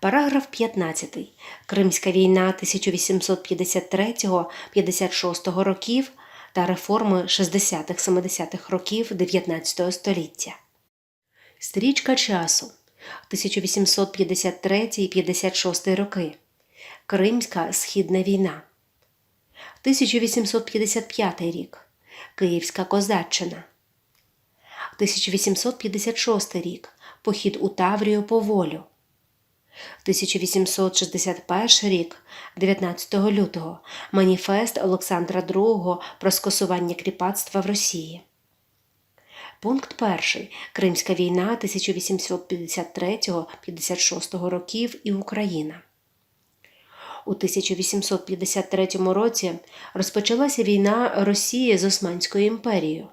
Параграф 15. Кримська війна 1853-56 років та реформи 60-70-х років 19 століття. Стрічка часу 1853-56 роки. Кримська східна війна. 1855 рік. Київська козаччина. 1856 рік. Похід у Таврію по волю. 1861 рік, 19 лютого, маніфест Олександра II про скасування кріпацтва в Росії. Пункт 1. Кримська війна 1853-56 років і Україна. У 1853 році розпочалася війна Росії з Османською імперією.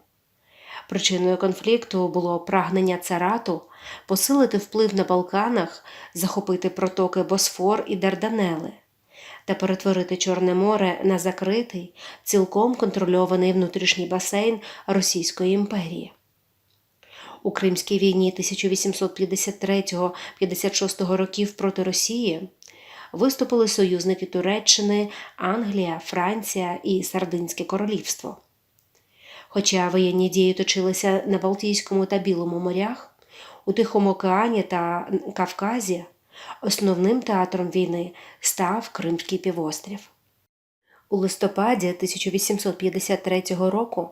Причиною конфлікту було прагнення царату посилити вплив на Балканах, захопити протоки Босфор і Дарданели та перетворити Чорне море на закритий, цілком контрольований внутрішній басейн Російської імперії. У Кримській війні 1853-56 років проти Росії виступили союзники Туреччини, Англія, Франція і Сардинське королівство. Хоча воєнні дії точилися на Балтійському та Білому морях, у Тихому океані та Кавказі основним театром війни став Кримський півострів. У листопаді 1853 року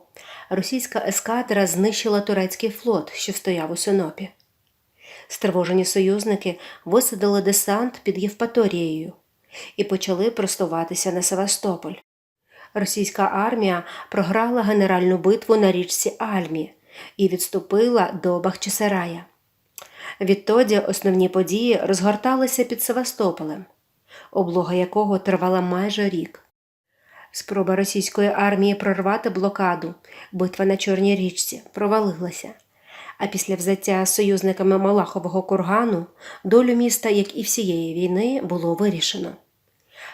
російська ескадра знищила турецький флот, що стояв у Синопі. Стривожені союзники висадили десант під Євпаторією і почали просуватися на Севастополь. Російська армія програла генеральну битву на річці Альмі і відступила до Бахчисарая. Відтоді основні події розгорталися під Севастополем, облога якого тривала майже рік. Спроба російської армії прорвати блокаду, битва на Чорній річці, провалилася. А після взяття союзниками Малахового кургану долю міста, як і всієї війни, було вирішено.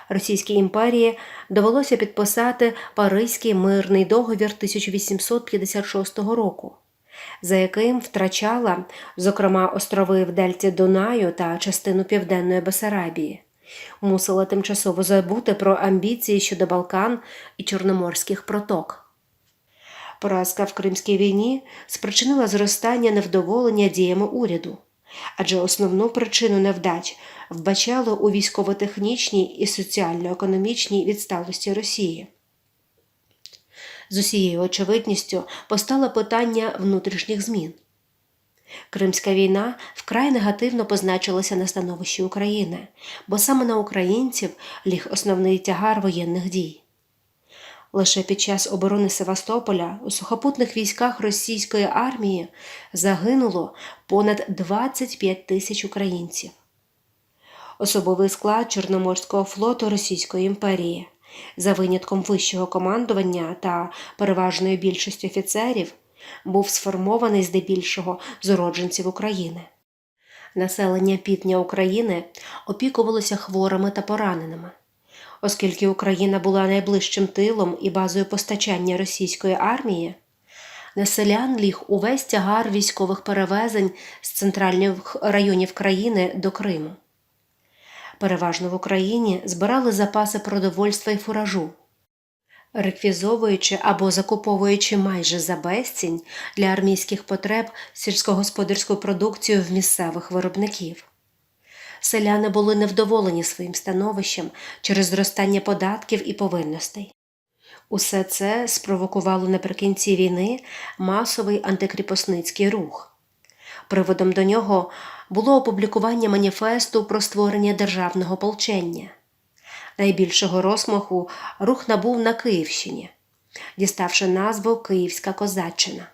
Російській імперії довелося підписати Паризький мирний договір 1856 року, за яким втрачала, зокрема, острови в Дельті Дунаю та частину Південної Бесарабії, мусила тимчасово забути про амбіції щодо Балкан і Чорноморських проток. Поразка в Кримській війні спричинила зростання невдоволення діями уряду, адже основну причину невдач вбачало у військово-технічній і соціально-економічній відсталості Росії. З усією очевидністю постало питання внутрішніх змін. Кримська війна вкрай негативно позначилася на становищі України, бо саме на українців ліг основний тягар воєнних дій. Лише під час оборони Севастополя у сухопутних військах російської армії загинуло понад 25 тисяч українців. Особовий склад Чорноморського флоту Російської імперії, за винятком вищого командування та переважної більшості офіцерів, був сформований здебільшого з України. Населення півдня України опікувалося хворими та пораненими. Оскільки Україна була найближчим тилом і базою постачання російської армії, на селян ліг увесь тягар військових перевезень з центральних районів країни до Криму. Переважно в Україні збирали запаси продовольства і фуражу, реквізовуючи або закуповуючи майже за безцінь для армійських потреб сільськогосподарську продукцію в місцевих виробників. Селяни були невдоволені своїм становищем через зростання податків і повинностей. Усе це спровокувало наприкінці війни масовий антикріпосницький рух. Приводом до нього було опублікування маніфесту про створення державного полчення. Найбільшого розмаху рух набув на Київщині, діставши назву Київська козаччина.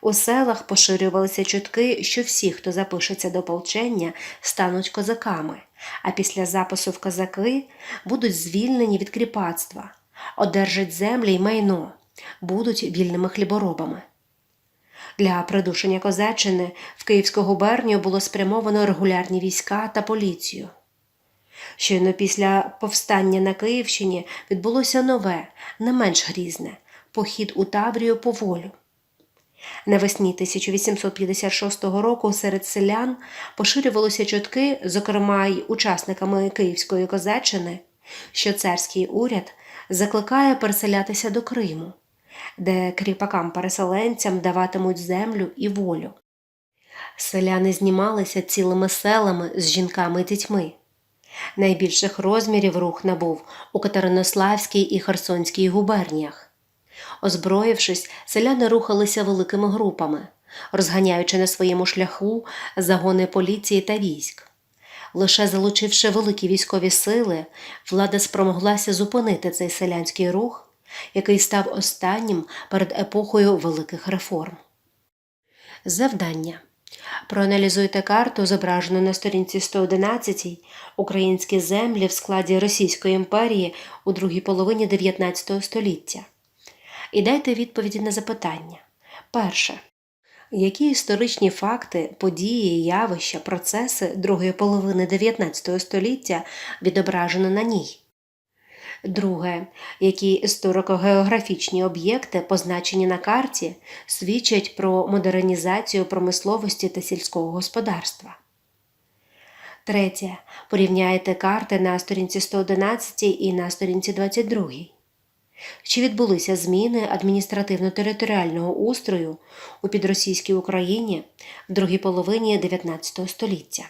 У селах поширювалися чутки, що всі, хто запишеться до полчення, стануть козаками, а після запису в козаки будуть звільнені від кріпацтва, одержать землі й майно, будуть вільними хліборобами. Для придушення козаччини в Київську губернію було спрямовано регулярні війська та поліцію. Щойно після повстання на Київщині відбулося нове, не менш грізне похід у Таврію по волю. Навесні 1856 року серед селян поширювалися чутки, зокрема й учасниками Київської козаччини, що царський уряд закликає переселятися до Криму, де кріпакам-переселенцям даватимуть землю і волю. Селяни знімалися цілими селами з жінками і дітьми. Найбільших розмірів рух набув у Катеринославській і Херсонській губерніях. Озброївшись, селяни рухалися великими групами, розганяючи на своєму шляху загони поліції та військ. Лише залучивши великі військові сили, влада спромоглася зупинити цей селянський рух, який став останнім перед епохою великих реформ. Завдання. Проаналізуйте карту, зображену на сторінці 111 Українські землі в складі Російської імперії у другій половині 19 століття. І дайте відповіді на запитання. Перше. Які історичні факти, події, явища, процеси другої половини 19 століття відображено на ній? Друге, які історико-географічні об'єкти, позначені на карті, свідчать про модернізацію промисловості та сільського господарства. Третє. Порівняйте карти на сторінці 111 і на сторінці 22. Чи відбулися зміни адміністративно-територіального устрою у підросійській Україні в другій половині 19 століття?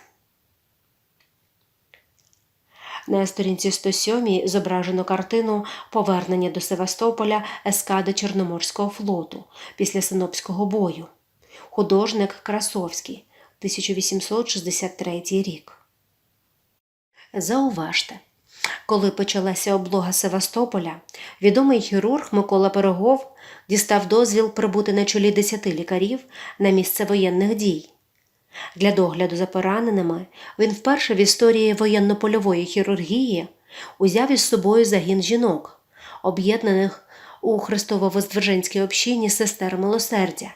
На сторінці 107 зображено картину повернення до Севастополя ескади Чорноморського флоту після Синопського бою. Художник Красовський, 1863 рік. Зауважте, коли почалася облога Севастополя, відомий хірург Микола Пирогов дістав дозвіл прибути на чолі 10 лікарів на місце воєнних дій. Для догляду за пораненими він вперше в історії воєнно-польової хірургії узяв із собою загін жінок, об'єднаних у Христово-Воздвиженській общині сестер милосердя.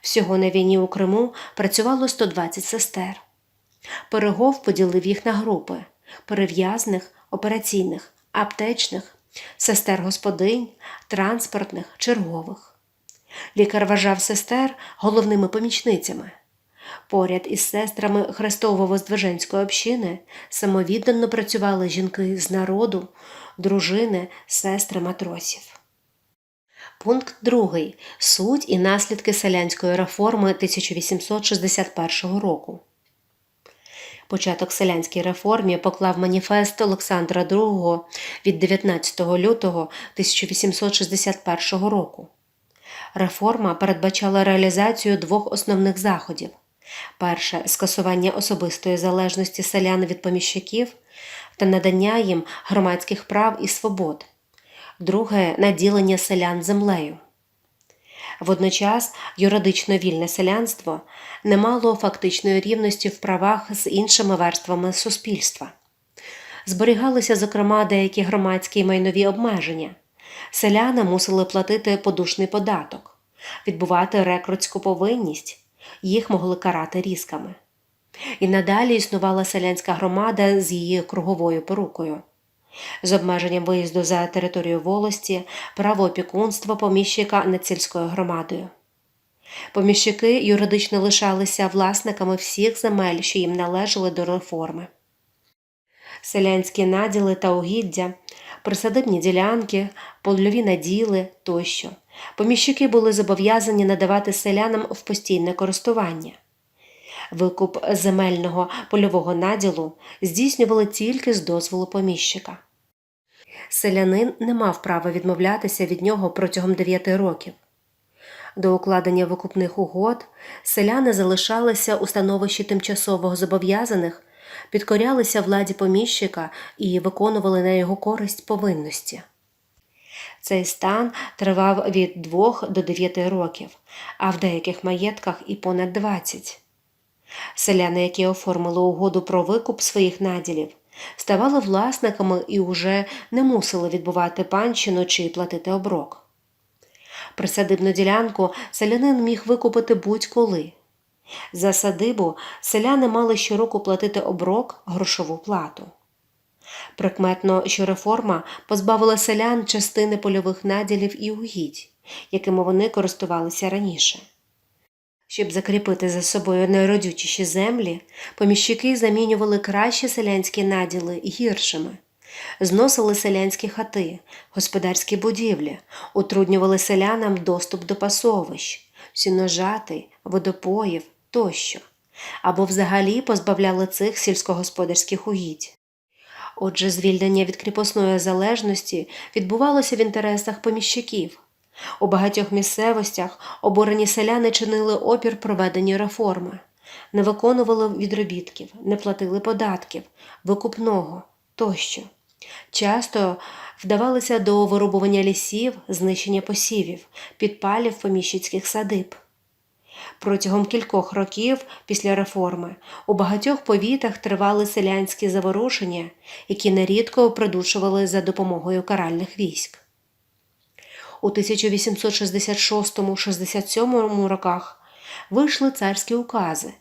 Всього на війні у Криму працювало 120 сестер. Пирогов поділив їх на групи перев'язних, операційних, аптечних, сестер господинь, транспортних, чергових. Лікар вважав сестер головними помічницями. Поряд із сестрами Христово-Воздвиженської общини самовіддано працювали жінки з народу, дружини, сестри матросів. Пункт 2. Суть і наслідки селянської реформи 1861 року. Початок селянській реформі поклав маніфест Олександра II від 19 лютого 1861 року. Реформа передбачала реалізацію двох основних заходів. Перше скасування особистої залежності селян від поміщиків та надання їм громадських прав і свобод, друге наділення селян землею. Водночас юридично вільне селянство не мало фактичної рівності в правах з іншими верствами суспільства. Зберігалися, зокрема, деякі громадські і майнові обмеження. Селяни мусили платити подушний податок, відбувати рекрутську повинність, їх могли карати різками. І надалі існувала селянська громада з її круговою порукою з обмеженням виїзду за територію волості, право опікунства поміщика над сільською громадою. Поміщики юридично лишалися власниками всіх земель, що їм належали до реформи. Селянські наділи та угіддя, присадибні ділянки, польові наділи тощо. Поміщики були зобов'язані надавати селянам в постійне користування. Викуп земельного польового наділу здійснювали тільки з дозволу поміщика. Селянин не мав права відмовлятися від нього протягом 9 років. До укладення викупних угод селяни залишалися у становищі тимчасового зобов'язаних, підкорялися владі поміщика і виконували на його користь повинності. Цей стан тривав від 2 до 9 років, а в деяких маєтках і понад 20. Селяни, які оформили угоду про викуп своїх наділів, ставали власниками і уже не мусили відбувати панщину чи платити оброк. Присадибну ділянку селянин міг викупити будь-коли. За садибу селяни мали щороку платити оброк грошову плату. Прикметно, що реформа позбавила селян частини польових наділів і угідь, якими вони користувалися раніше. Щоб закріпити за собою найродючіші землі, поміщики замінювали кращі селянські наділи гіршими, зносили селянські хати, господарські будівлі, утруднювали селянам доступ до пасовищ, сіножати, водопоїв тощо, або взагалі позбавляли цих сільськогосподарських угідь. Отже, звільнення від кріпосної залежності відбувалося в інтересах поміщиків. У багатьох місцевостях обурені селяни чинили опір проведенню реформи, не виконували відробітків, не платили податків, викупного тощо. Часто вдавалися до вирубування лісів, знищення посівів, підпалів поміщицьких садиб. Протягом кількох років після реформи у багатьох повітах тривали селянські заворушення, які нерідко придушували за допомогою каральних військ. У 1866-67 роках вийшли царські укази,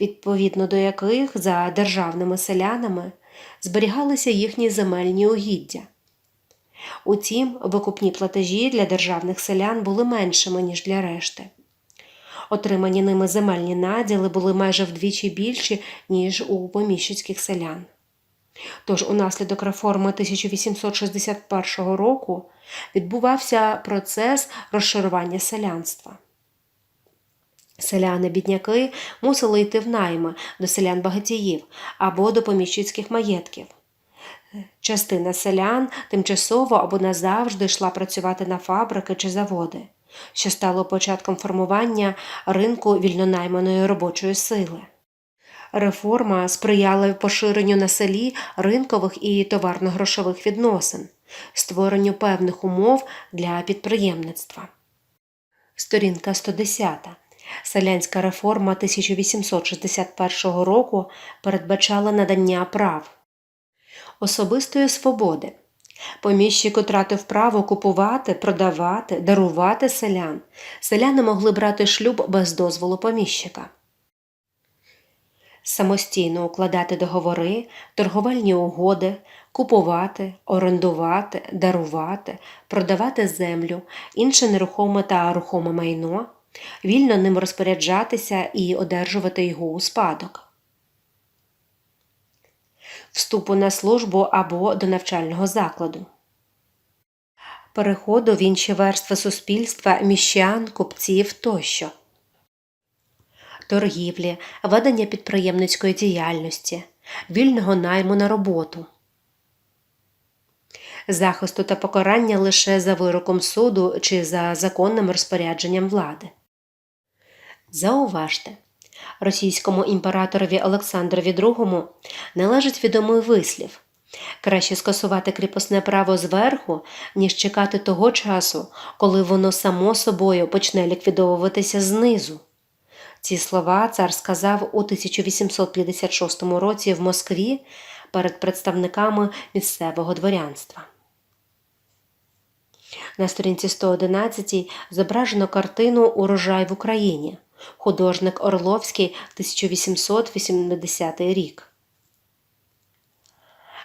відповідно до яких за державними селянами зберігалися їхні земельні угіддя. Утім, викупні платежі для державних селян були меншими, ніж для решти. Отримані ними земельні наділи були майже вдвічі більші, ніж у поміщицьких селян. Тож унаслідок реформи 1861 року відбувався процес розшарування селянства. Селяни-бідняки мусили йти в найми до селян-багатіїв або до поміщицьких маєтків. Частина селян тимчасово або назавжди йшла працювати на фабрики чи заводи, що стало початком формування ринку вільнонайманої робочої сили. Реформа сприяла поширенню на селі ринкових і товарно-грошових відносин, створенню певних умов для підприємництва. Сторінка 110. Селянська реформа 1861 року передбачала надання прав особистої свободи. Поміщик втратив право купувати, продавати, дарувати селян. Селяни могли брати шлюб без дозволу поміщика. Самостійно укладати договори, торговельні угоди, купувати, орендувати, дарувати, продавати землю, інше нерухоме та рухоме майно, вільно ним розпоряджатися і одержувати його у спадок. Вступу на службу або до навчального закладу. Переходу в інші верстви суспільства міщан, купців тощо торгівлі, ведення підприємницької діяльності, вільного найму на роботу, захисту та покарання лише за вироком суду чи за законним розпорядженням влади. Зауважте, російському імператорові Олександрові II належить відомий вислів краще скасувати кріпосне право зверху, ніж чекати того часу, коли воно само собою почне ліквідовуватися знизу. Ці слова цар сказав у 1856 році в Москві перед представниками місцевого дворянства. На сторінці 111 зображено картину Урожай в Україні. Художник Орловський 1880 рік.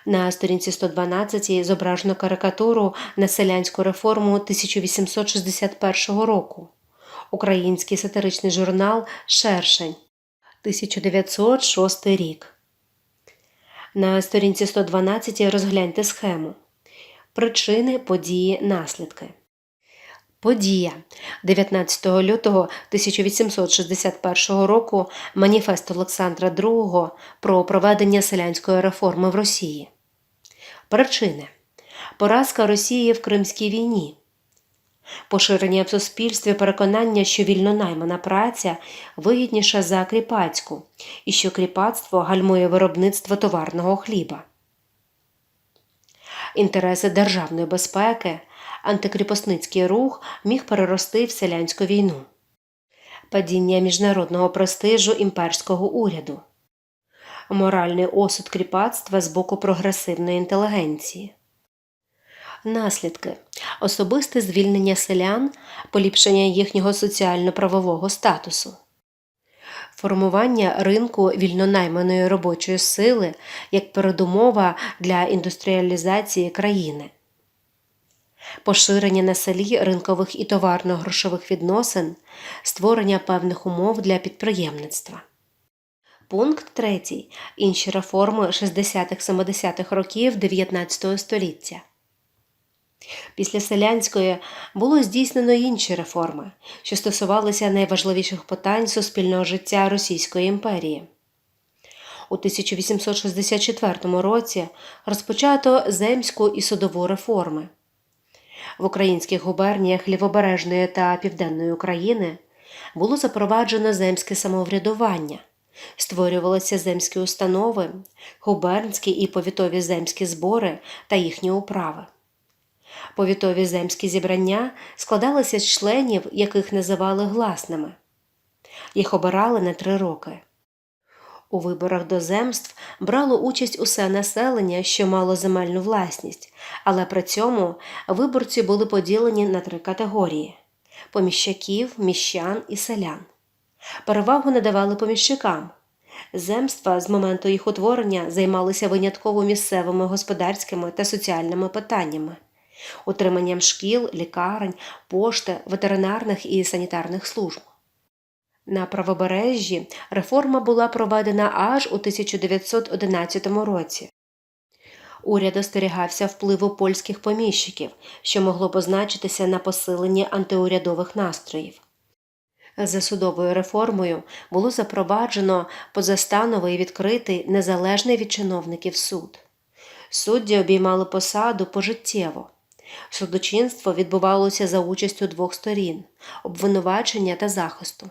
На сторінці 112 зображено карикатуру на селянську реформу 1861 року. Український сатиричний журнал Шершень 1906 рік. На сторінці 112 розгляньте схему. Причини, події, наслідки. Подія 19 лютого 1861 року Маніфест Олександра II про проведення селянської реформи в Росії. Причини Поразка Росії в Кримській війні. Поширення в суспільстві переконання, що вільнонаймана праця вигідніша за кріпацьку і що кріпацтво гальмує виробництво товарного хліба. Інтереси державної безпеки, антикріпосницький рух міг перерости в селянську війну, падіння міжнародного престижу імперського уряду, моральний осуд кріпацтва з боку прогресивної інтелігенції. Наслідки. Особисте звільнення селян, поліпшення їхнього соціально-правового статусу, формування ринку вільнонайманої робочої сили як передумова для індустріалізації країни, поширення на селі ринкових і товарно-грошових відносин, створення певних умов для підприємництва. Пункт 3. Інші реформи 60-70-х років 19 століття. Після селянської було здійснено інші реформи, що стосувалися найважливіших питань суспільного життя Російської імперії. У 1864 році розпочато земську і судову реформи. В українських губерніях Лівобережної та Південної України було запроваджено земське самоврядування, створювалися земські установи, губернські і повітові земські збори та їхні управи. Повітові земські зібрання складалися з членів, яких називали гласними. Їх обирали на три роки. У виборах до земств брало участь усе населення, що мало земельну власність, але при цьому виборці були поділені на три категорії поміщаків, міщан і селян. Перевагу надавали поміщикам. Земства з моменту їх утворення займалися винятково місцевими господарськими та соціальними питаннями, утриманням шкіл, лікарень, пошти, ветеринарних і санітарних служб. На правобережжі реформа була проведена аж у 1911 році. Уряд остерігався впливу польських поміщиків, що могло позначитися на посиленні антиурядових настроїв. За судовою реформою було запроваджено позастановий відкритий незалежний від чиновників суд. Судді обіймали посаду пожиттєво. Судочинство відбувалося за участю двох сторін обвинувачення та захисту.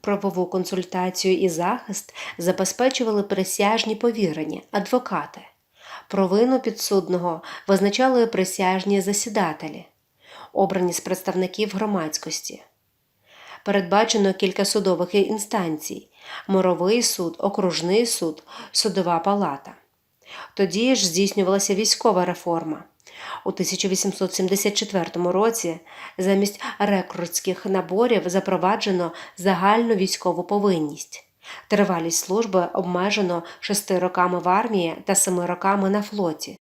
Правову консультацію і захист забезпечували присяжні повірені, адвокати. Провину підсудного визначали присяжні засідателі, обрані з представників громадськості. Передбачено кілька судових інстанцій моровий суд, окружний суд, судова палата. Тоді ж здійснювалася військова реформа. У 1874 році замість рекрутських наборів запроваджено загальну військову повинність. Тривалість служби обмежено шести роками в армії та семи роками на флоті.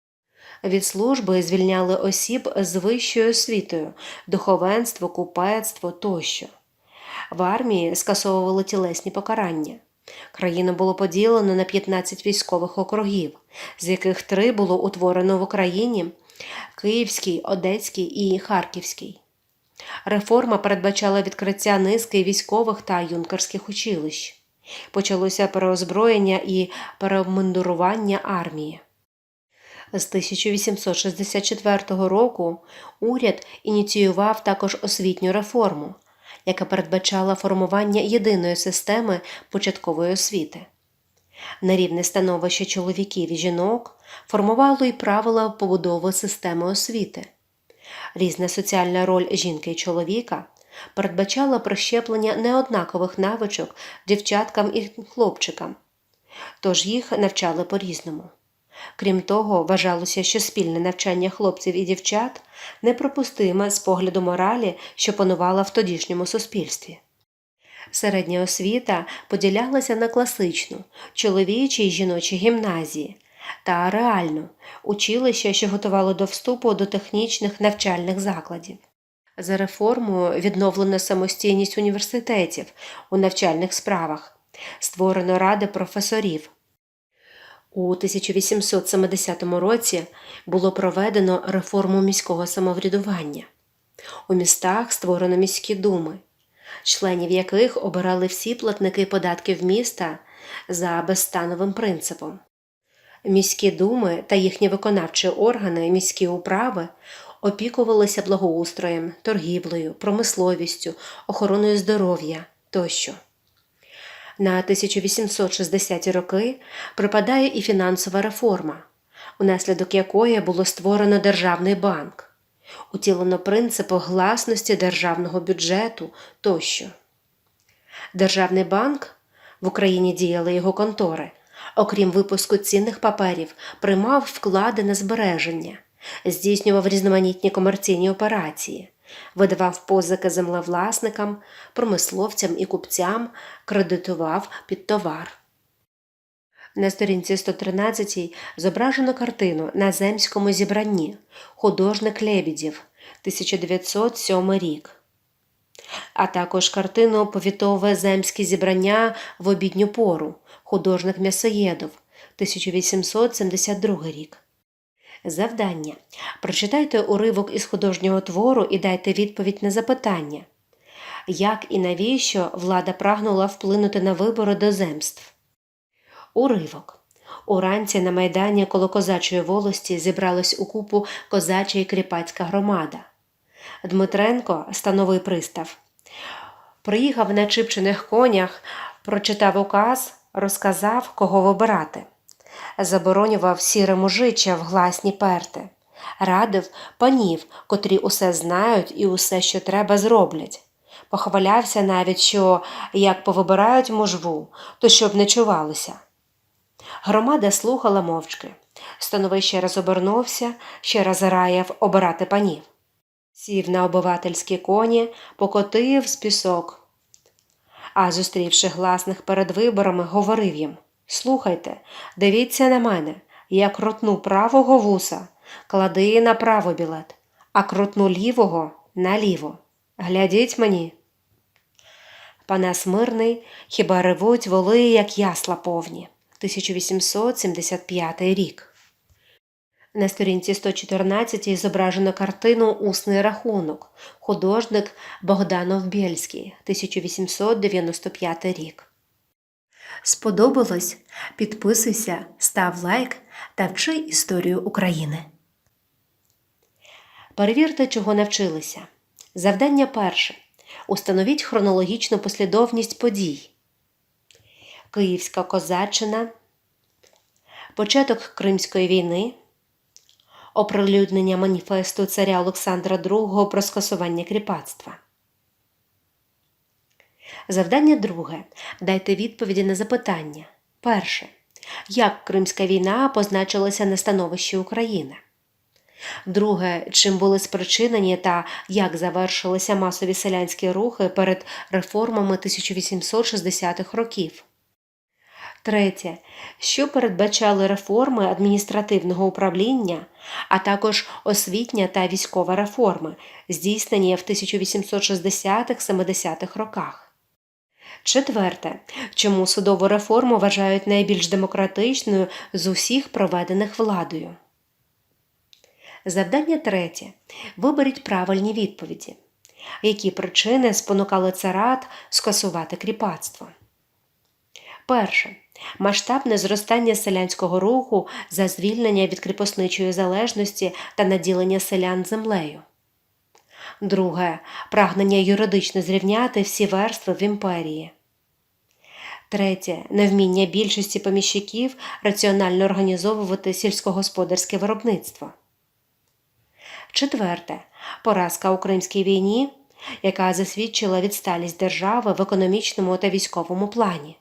Від служби звільняли осіб з вищою освітою, духовенство, купецтво тощо. В армії скасовували тілесні покарання. Країну було поділено на 15 військових округів, з яких три було утворено в Україні Київський, Одеський і Харківський. Реформа передбачала відкриття низки військових та юнкерських училищ. Почалося переозброєння і переобмундурування армії. З 1864 року уряд ініціював також освітню реформу, яка передбачала формування єдиної системи початкової освіти. На рівне становище чоловіків і жінок формувало й правила побудови системи освіти. Різна соціальна роль жінки і чоловіка передбачала прищеплення неоднакових навичок дівчаткам і хлопчикам, тож їх навчали по-різному. Крім того, вважалося, що спільне навчання хлопців і дівчат неприпустиме з погляду моралі, що панувала в тодішньому суспільстві. Середня освіта поділялася на класичну, чоловічі й жіночі гімназії та реальну училище, що готувало до вступу до технічних навчальних закладів. За реформою відновлено самостійність університетів у навчальних справах, створено ради професорів. У 1870 році було проведено реформу міського самоврядування. У містах створено міські думи, членів яких обирали всі платники податків міста за безстановим принципом. Міські думи та їхні виконавчі органи, міські управи опікувалися благоустроєм, торгівлею, промисловістю, охороною здоров'я тощо. На 1860-ті роки припадає і фінансова реформа, унаслідок якої було створено державний банк, утілено принципи гласності державного бюджету тощо. Державний банк в Україні діяли його контори, окрім випуску цінних паперів, приймав вклади на збереження, здійснював різноманітні комерційні операції видавав позики землевласникам, промисловцям і купцям, кредитував під товар. На сторінці 113 зображено картину на земському зібранні Художник Лебідів 1907 рік, а також картину Повітове земське зібрання в обідню пору Художник М'ясоєдов 1872 рік. Завдання. Прочитайте уривок із художнього твору і дайте відповідь на запитання. Як і навіщо влада прагнула вплинути на вибори до земств? Уривок. Уранці на майдані коло козачої волості зібралась у купу козача і кріпацька громада. Дмитренко, становий пристав, приїхав на чипчених конях, прочитав указ, розказав, кого вибирати. Заборонював сіре мужича в гласні перти, радив панів, котрі усе знають і усе, що треба, зроблять. Похвалявся навіть, що як повибирають мужву, то щоб не чувалося. Громада слухала мовчки. Становий ще раз обернувся, ще раз раяв обирати панів. Сів на обивательські коні, покотив з пісок. А зустрівши гласних перед виборами, говорив їм Слухайте, дивіться на мене, я крутну правого вуса, клади на право білет, а крутну лівого наліво. Глядіть мені. Панас мирний, хіба ревуть воли, як ясла повні. 1875 рік. На сторінці 114 зображено картину Усний рахунок. Художник Богданов Бєльський, 1895 рік. Сподобалось? Підписуйся, став лайк та вчи історію України. Перевірте, чого навчилися. Завдання перше. Установіть хронологічну послідовність подій. Київська козаччина, початок Кримської війни, оприлюднення маніфесту царя Олександра II про скасування кріпацтва. Завдання друге. Дайте відповіді на запитання. Перше. Як Кримська війна позначилася на становищі України? Друге, чим були спричинені та як завершилися масові селянські рухи перед реформами 1860-х років? Третє, що передбачали реформи адміністративного управління, а також освітня та військова реформи, здійснені в 1860-70-х роках? Четверте, чому судову реформу вважають найбільш демократичною з усіх проведених владою? Завдання третє. Виберіть правильні відповіді. Які причини спонукали царат скасувати кріпацтво? Перше. Масштабне зростання селянського руху за звільнення від кріпосничої залежності та наділення селян землею. Друге. Прагнення юридично зрівняти всі верстви в імперії. Третє. Невміння більшості поміщиків раціонально організовувати сільськогосподарське виробництво. Четверте. Поразка у Кримській війні, яка засвідчила відсталість держави в економічному та військовому плані.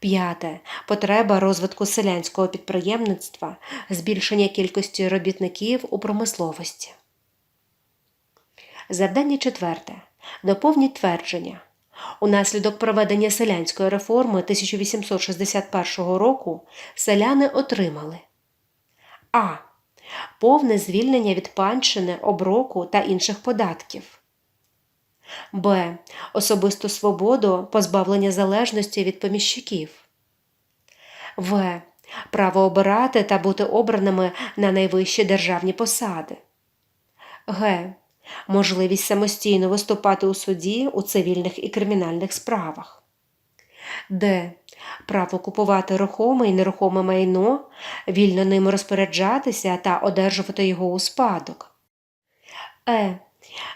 П'яте. Потреба розвитку селянського підприємництва, збільшення кількості робітників у промисловості. Завдання четверте. Доповніть твердження. Унаслідок проведення селянської реформи 1861 року селяни отримали А. Повне звільнення від панщини, оброку та інших податків. Б. Особисту свободу позбавлення залежності від поміщиків. В. Право обирати та бути обраними на найвищі державні посади. Г можливість самостійно виступати у суді у цивільних і кримінальних справах, Д. Право купувати рухоме і нерухоме майно, вільно ним розпоряджатися та одержувати його у спадок. Е.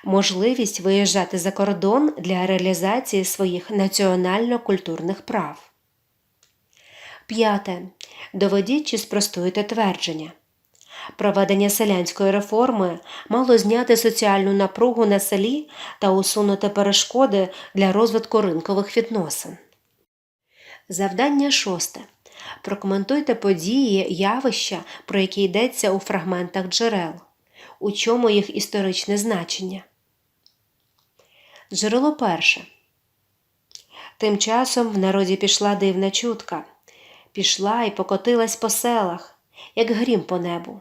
Можливість виїжджати за кордон для реалізації своїх національно-культурних прав. П'яте. Доведіть чи спростуйте твердження. Проведення селянської реформи мало зняти соціальну напругу на селі та усунути перешкоди для розвитку ринкових відносин. Завдання шосте. Прокоментуйте події, явища, про які йдеться у фрагментах джерел. У чому їх історичне значення? Джерело перше. Тим часом в народі пішла дивна чутка. пішла і покотилась по селах, як грім по небу.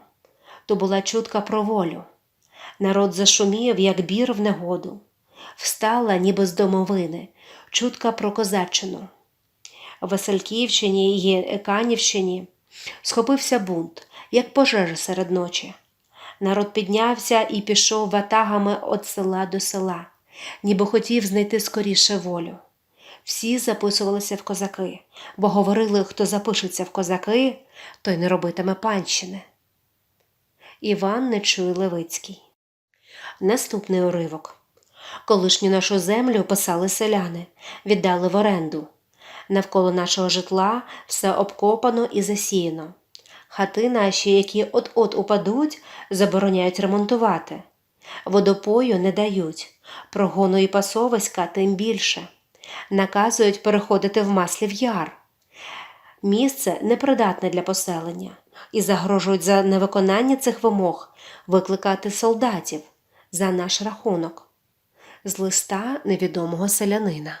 То була чутка про волю. Народ зашумів, як бір в негоду. Встала, ніби з домовини, чутка про козаччину. В Васильківщині і Еканівщині схопився бунт, як пожежа серед ночі. Народ піднявся і пішов ватагами від села до села, ніби хотів знайти скоріше волю. Всі записувалися в козаки, бо говорили, хто запишеться в козаки, той не робитиме панщини. Іван Нечуй Левицький. Наступний уривок. Колишню нашу землю писали селяни, віддали в оренду. Навколо нашого житла все обкопано і засіяно. Хати наші, які от-от упадуть, забороняють ремонтувати. Водопою не дають, прогону і пасовиська тим більше. Наказують переходити в маслів яр. Місце непридатне для поселення і загрожують за невиконання цих вимог викликати солдатів за наш рахунок. З листа невідомого селянина.